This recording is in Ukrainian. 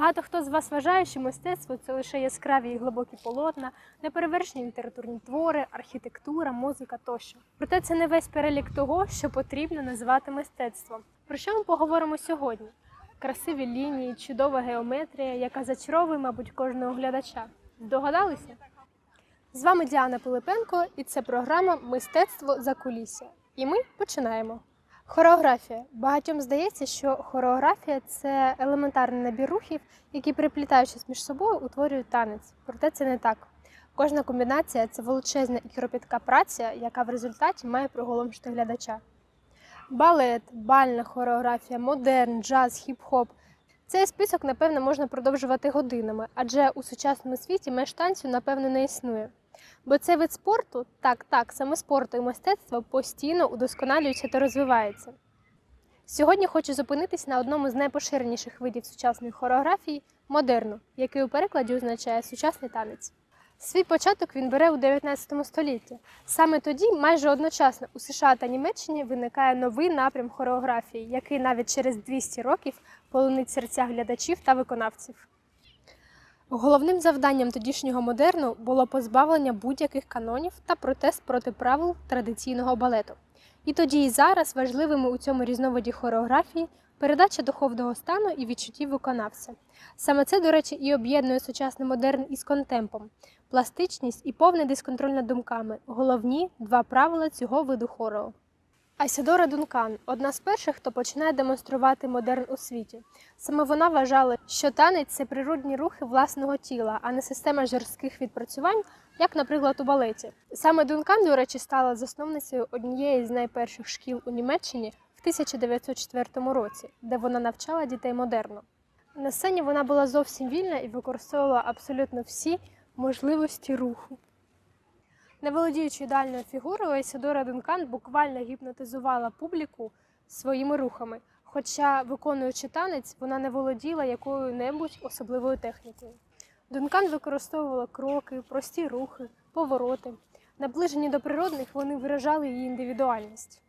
Багато хто з вас вважає, що мистецтво це лише яскраві і глибокі полотна, неперевершені літературні твори, архітектура, музика тощо. Проте це не весь перелік того, що потрібно називати мистецтвом. Про що ми поговоримо сьогодні? Красиві лінії, чудова геометрія, яка зачаровує, мабуть, кожного глядача. Здогадалися? З вами Діана Пилипенко, і це програма Мистецтво за кулісся. І ми починаємо. Хореографія. Багатьом здається, що хореографія це елементарний набір рухів, які, переплітаючись між собою, утворюють танець. Проте це не так. Кожна комбінація це величезна і кропітка праця, яка в результаті має приголомшити глядача. Балет, бальна хореографія, модерн, джаз, хіп-хоп. Цей список, напевно, можна продовжувати годинами, адже у сучасному світі меж танцю, напевно, не існує. Бо цей вид спорту, так, так, саме спорту і мистецтво постійно удосконалюється та розвивається. Сьогодні хочу зупинитись на одному з найпоширеніших видів сучасної хореографії модерну, який у перекладі означає сучасний танець. Свій початок він бере у 19 столітті. Саме тоді, майже одночасно у США та Німеччині виникає новий напрям хореографії, який навіть через 200 років полонить серця глядачів та виконавців. Головним завданням тодішнього модерну було позбавлення будь-яких канонів та протест проти правил традиційного балету. І тоді і зараз важливими у цьому різновиді хореографії передача духовного стану і відчуттів виконавця. Саме це, до речі, і об'єднує сучасний модерн із контемпом, пластичність і повне дисконтроль над думками головні два правила цього виду хору. Айсадора Дункан одна з перших, хто починає демонструвати модерн у світі. Саме вона вважала, що танець це природні рухи власного тіла, а не система жорстких відпрацювань, як, наприклад, у балеті. Саме Дункан, до речі, стала засновницею однієї з найперших шкіл у Німеччині в 1904 році, де вона навчала дітей модерну. На сцені вона була зовсім вільна і використовувала абсолютно всі можливості руху. Не володіючи ідеальною фігурою, Есідора Дункан буквально гіпнотизувала публіку своїми рухами. Хоча, виконуючи танець, вона не володіла якою-небудь особливою технікою. Дункан використовувала кроки, прості рухи, повороти. Наближені до природних, вони виражали її індивідуальність.